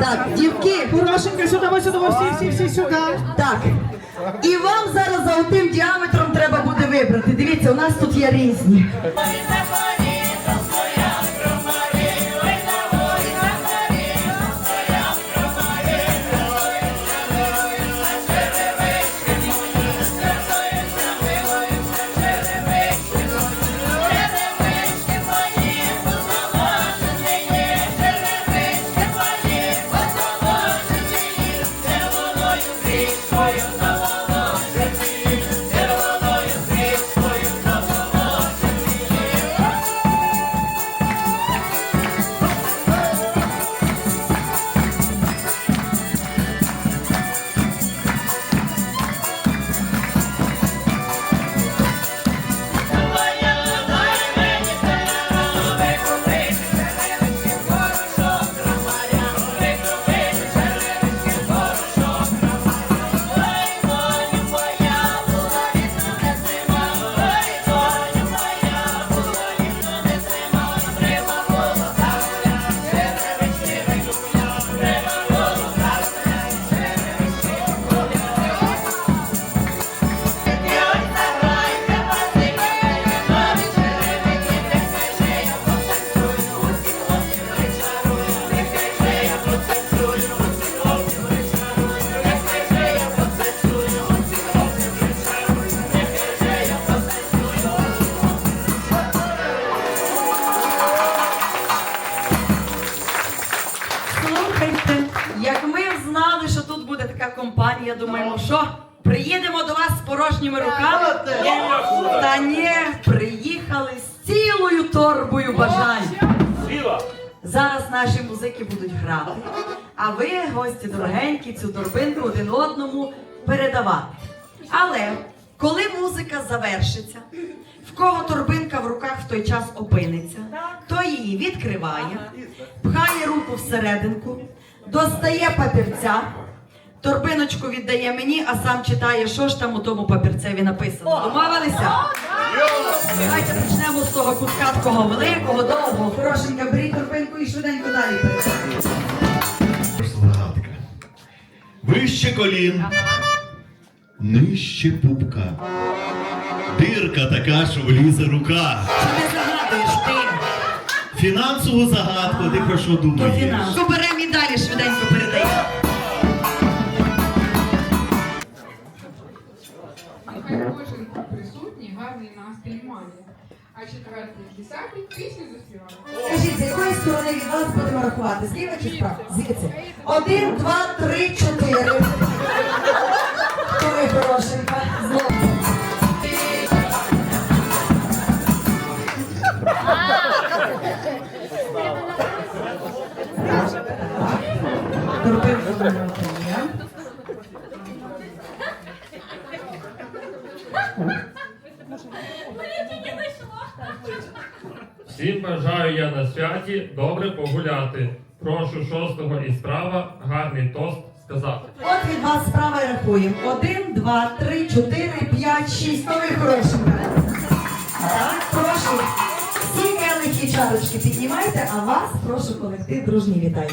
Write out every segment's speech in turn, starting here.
Так, дівки, Хорошенька, сюди, ось сюди, всі, всі, всі сюди. так. І вам зараз за отим діаметром треба буде вибрати. Дивіться, у нас тут є різні. Зараз наші музики будуть грати, а ви, гості дорогенькі, цю торбинку один одному передавати. Але коли музика завершиться, в кого торбинка в руках в той час опиниться, то її відкриває, пхає руку всерединку, достає папірця, торбиночку віддає мені, а сам читає, що ж там у тому папірцеві написано. Домовилися? Давайте почнемо з того кутка такого великого, довгого, хорошенька, беріть торбинку і швиденько далі переходимо. Згадка. Вище колін, нижче пупка. Дирка така, що влізе рука. Чи не загадуєш ти? Фінансову загадку, ти про що думаєш? фінансу беремо і далі швиденько передаємо. А четвертий, десятий пісню заспівали. Скажіть, з якої сторони від вас будемо рахувати? Зліва чи справа? Звідси. Один, два, три, чотири. Ви хорошенька? Вимовляємо. Всім бажаю я на святі добре погуляти. Прошу шостого і справа гарний тост сказати. От від вас справа і рахуємо. Один, два, три, чотири, п'ять, шість. Ну ви хороші. Так, прошу. Всі келихи чарочки піднімайте, а вас прошу колектив дружні вітаю.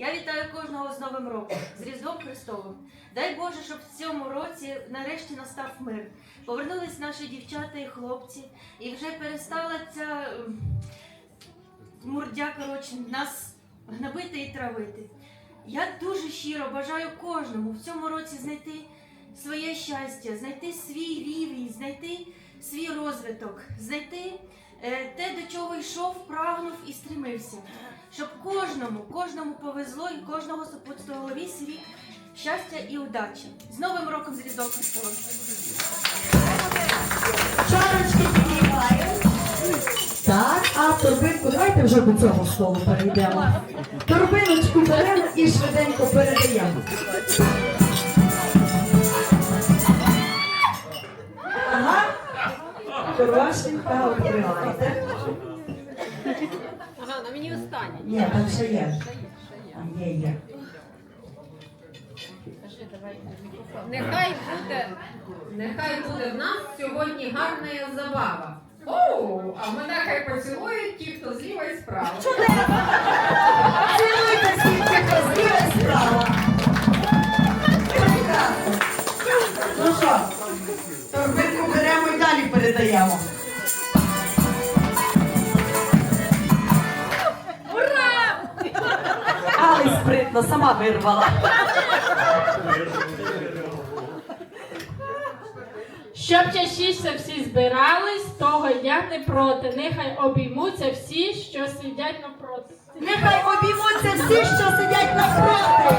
Я вітаю кожного з Новим роком, з Різдвом Христовим. Дай Боже, щоб в цьому році нарешті настав мир. Повернулись наші дівчата і хлопці, і вже перестала ця ем, мурдя, коротше, нас гнобити і травити. Я дуже щиро бажаю кожному в цьому році знайти своє щастя, знайти свій рівень, знайти свій розвиток, знайти е, те, до чого йшов, прагнув і стремився. Щоб кожному, кожному повезло і кожного супутствувало весь рік щастя і удачі. З Новим роком з Різдвом Христовим! Чарочки піднімаємо. Так, а торбинку давайте вже до цього столу перейдемо. Торбиночку беремо і швиденько передаємо. Ага. Хорошенька, відкривайте. Ага, на мені останнє. Ні, там ще є. Там є, є. Нехай буде, нехай буде в нас сьогодні гарна забава. О, а мене хай поцілують ті, хто зліва і справа. Цілуйте всі, хто зліва і справа. Прекрасно. Ну що, торбинку беремо і далі передаємо. Але сама вирвала. Щоб частіше всі збирались, того я не проти. Нехай обіймуться всі, що сидять напроти. Нехай обіймуться всі, що сидять навпроти.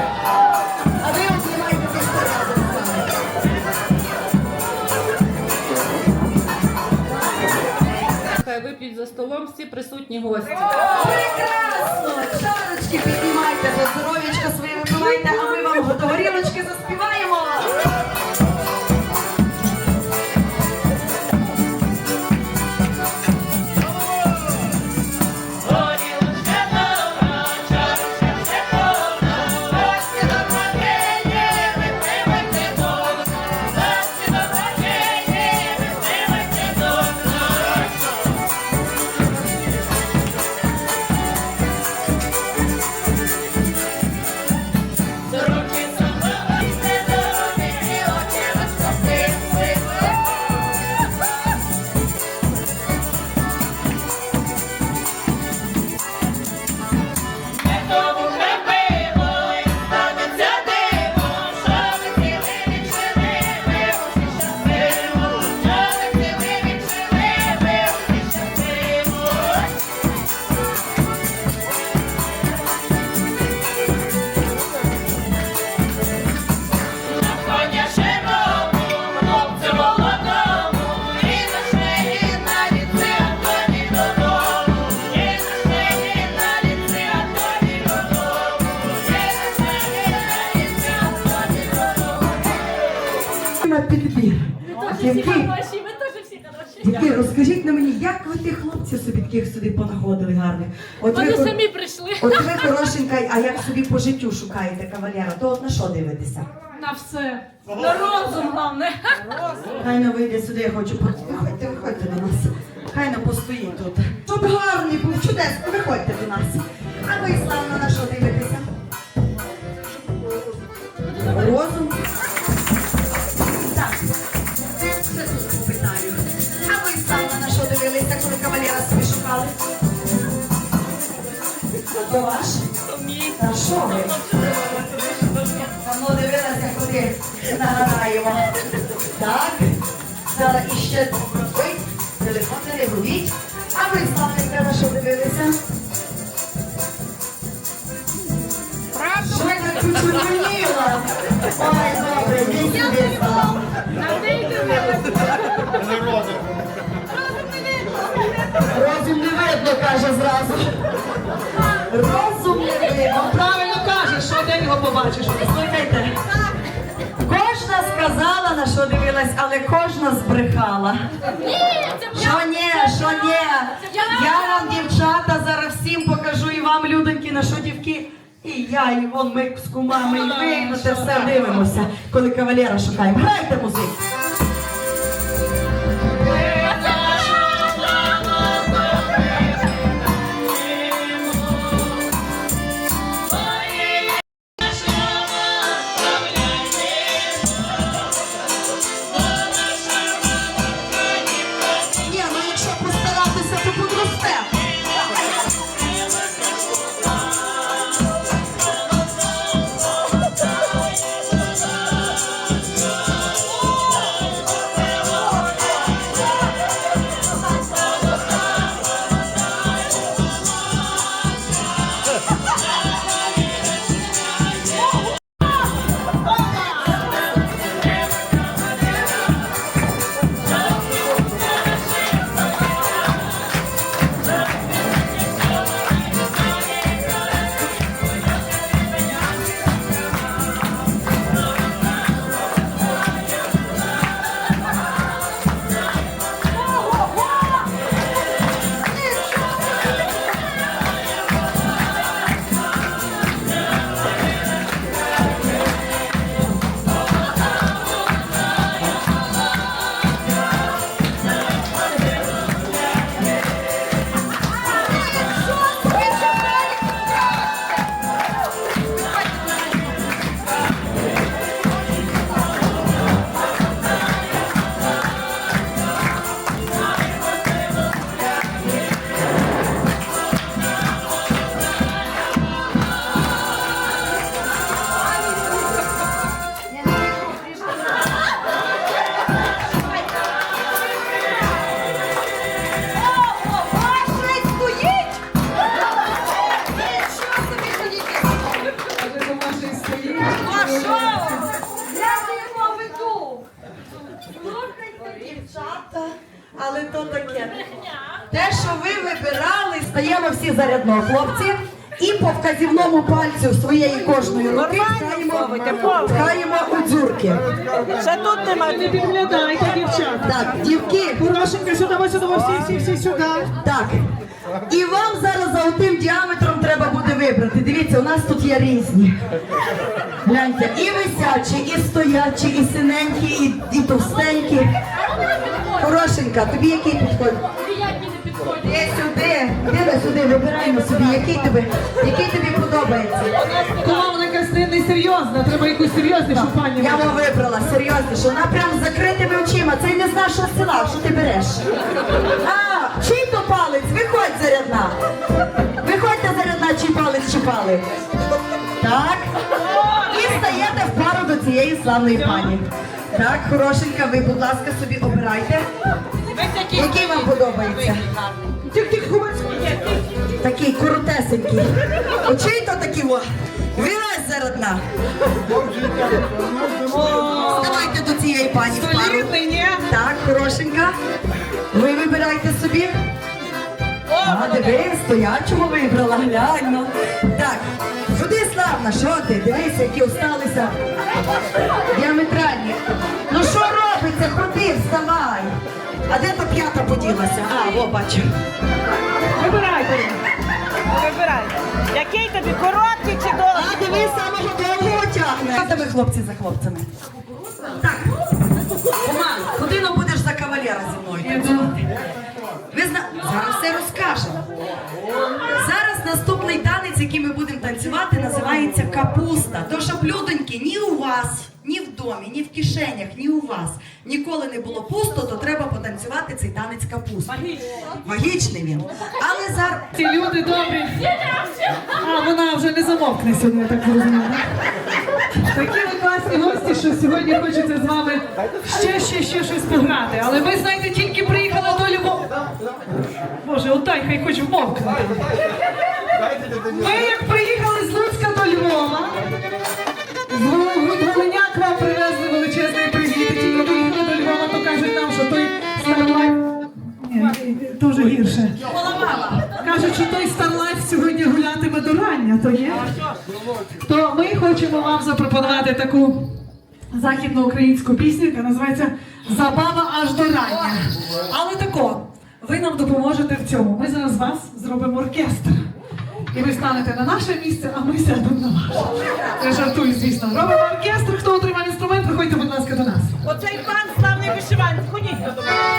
За столом всі присутні гості. Прекрасно! Шарочки піднімайте, за здоров'ячка своє випивайте, а ми вам горілочки заспіваємо. Дівки, ви теж всі хороші. дівки, розкажіть на мені, як ви тих хлопців собі таких сюди понаходили гарних? От Вони хор- самі прийшли от ви хорошенька, а як собі по життю шукаєте кавалера, то от на що дивитеся? на все. На розум, головне. Хай не вийде сюди, я хочу по- Виходьте, виходьте до нас. Хай не постоїть тут. Щоб гарний був, чудесно, виходьте до нас. А ви, славно, на що дивитеся? Розум. То ваш? Та що ви? Давно дивилася, куди нагадаємо. Так. Зараз іще. Ой, телефон не регуліть. А ви, славненька, на що дивилися? Що так почервоніла? Ой, добре, він собі став. Розум не видно, каже зразу. Розум не видно. Правильно каже, що де його побачиш. Слухайте. Кожна сказала, на що дивилась, але кожна збрехала. Що ні, що ні. Я вам, дівчата, зараз всім покажу і вам, людоньки, на що дівки. І я, і вон ми з кумами, і ви, і на те все дивимося, коли кавалера шукаємо. Грайте музику. Зарядно, хлопці. І по вказівному пальцю своєї кожної руки пхаємо, у дзюрки. Не підглядайте, дівчата. Так, дівки, Хорошенька, сюди, сюди, всі, всі, всі сюди. Так. І вам зараз за отим діаметром треба буде вибрати. Дивіться, у нас тут є різні. Гляньте, і висячі, і стоячі, і синенькі, і, і товстенькі. Хорошенька, тобі який підходить? Ніякі не підходять. Іди сюди, іди сюди, вибираємо собі, який тобі, який тобі подобається. Кума, вона якась не, не серйозна, треба якусь серйознішу пані. Я вам вибрала серйозніше, вона прям з закритими очима. Це не з нашого села, що ти береш? А, чий то палець? Виходь зарядна. Виходьте зарядна, чий палець чи палець. Так. І стаєте в пару до цієї славної пані. Так, хорошенька, ви, будь ласка, собі обирайте. Який вам подобається? Такий коротесенький. Очей то такі о. Вилазь зарядна. Ставайте до цієї пані в пару. Солідний, ні? Так, хорошенька. Ви вибирайте собі. А, диви, стоячого вибрала, глянь. ну. Так, сюди славна, що ти? Дивись, які осталися. Діаметральні. Ну що робиться? Ходи, вставай. А де то п'ята поділася? А, о, бачу. Вибирайте. Вибирай. Який тобі короткий чи довгий? А диви, самого довгого тягне. Та ви хлопці за хлопцями. Так. Роман, куди нам будеш за кавалера зі мною танцювати? Ви зна... Зараз все розкажемо. Зараз наступний танець, який ми будемо танцювати, називається капуста. То, щоб ні у вас, домі, ні в кишенях, ні у вас ніколи не було пусто, то треба потанцювати цей танець капуста. Магічний він. Але зараз. Ці люди добрі. А, вона вже не замовкне сьогодні, я так зрозуміла. Такі ви класні гості, що сьогодні хочеться з вами ще, ще, ще щось пограти. Але ми, знаєте, тільки приїхали до Львова. Боже, отай, хай хоч вмовкнути. Ми як приїхали Що той Старлайф сьогодні гулятиме до рання, то є? То ми хочемо вам запропонувати таку західноукраїнську пісню, яка називається Забава аж до рання. Але тако, ви нам допоможете в цьому. Ми зараз вас зробимо оркестр. І ви станете на наше місце, а ми сядемо на ваше. Я жартую, звісно. Робимо оркестр. Хто отримав інструмент, приходьте, будь ласка, до нас. Оцей пан славний вишиванець. Ходіть до мене.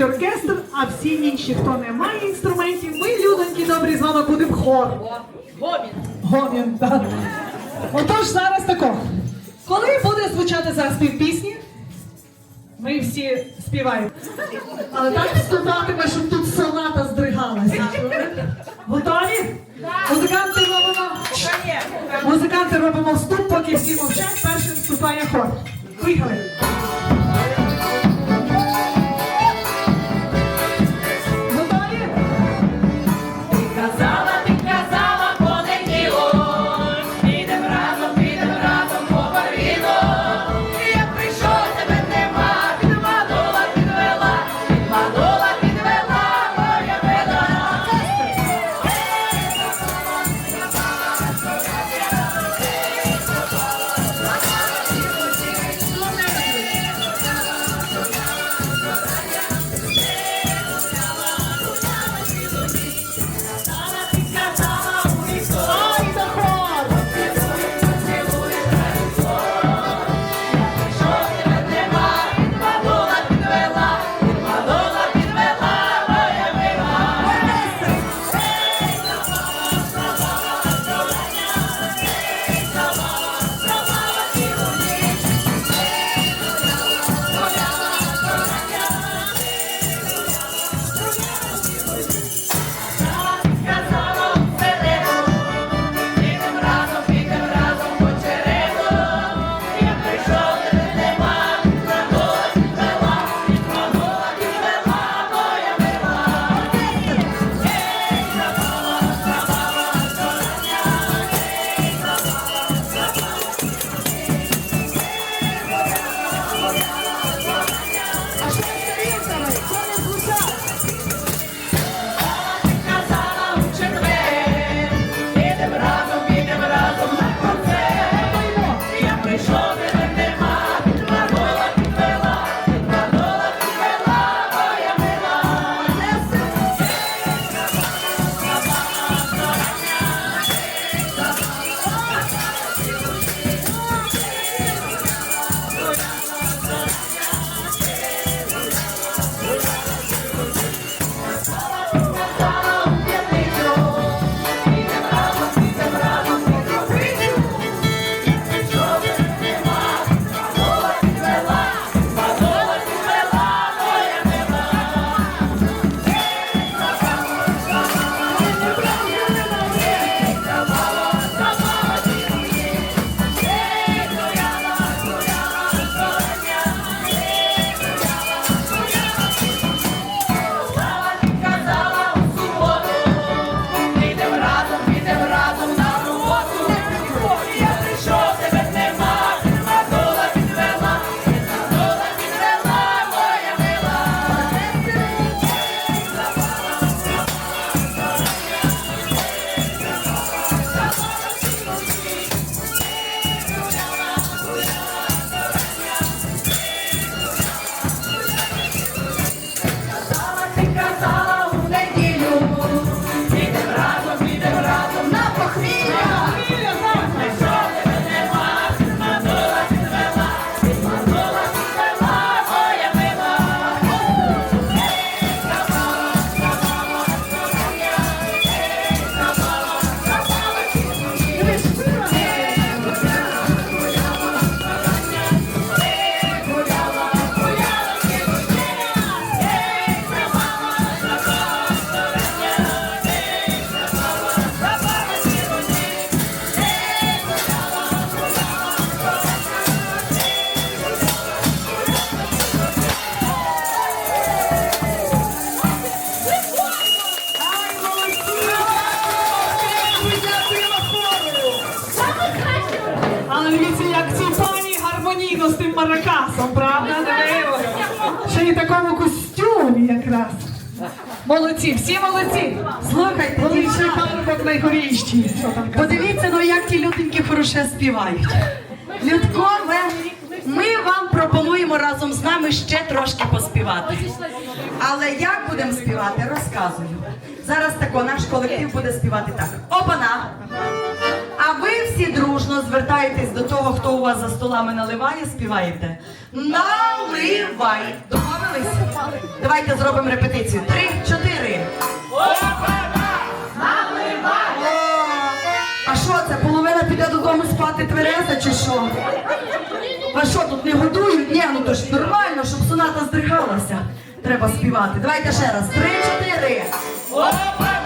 У оркестр, а всі інші, хто не має інструментів, ми, людоньки, добрі, з вами будемо хор. Гомін. Гомін, так. Отож, зараз тако. Коли буде звучати зараз півпісні, ми всі співаємо. Але так співатиме, щоб тут соната здригалася. Готові? Музиканти робимо. Музиканти робимо вступ, поки всі мовчать, першим вступає хор. Поїхали. Там казати? подивіться, ну як ті люденькі хороше співають. Людко, ми, вам пропонуємо разом з нами ще трошки поспівати. Але як будемо співати, розказую. Зараз тако наш колектив буде співати так. Опана! А ви всі дружно звертаєтесь до того, хто у вас за столами наливає, співаєте. Наливай! Домовились? Давайте зробимо репетицію. Три, чотири. А піде додому спати твереза чи що? А що тут не годують? Ні, ну то ж нормально, щоб соната здригалася. Треба співати. Давайте ще раз. Три, чотири. Опа!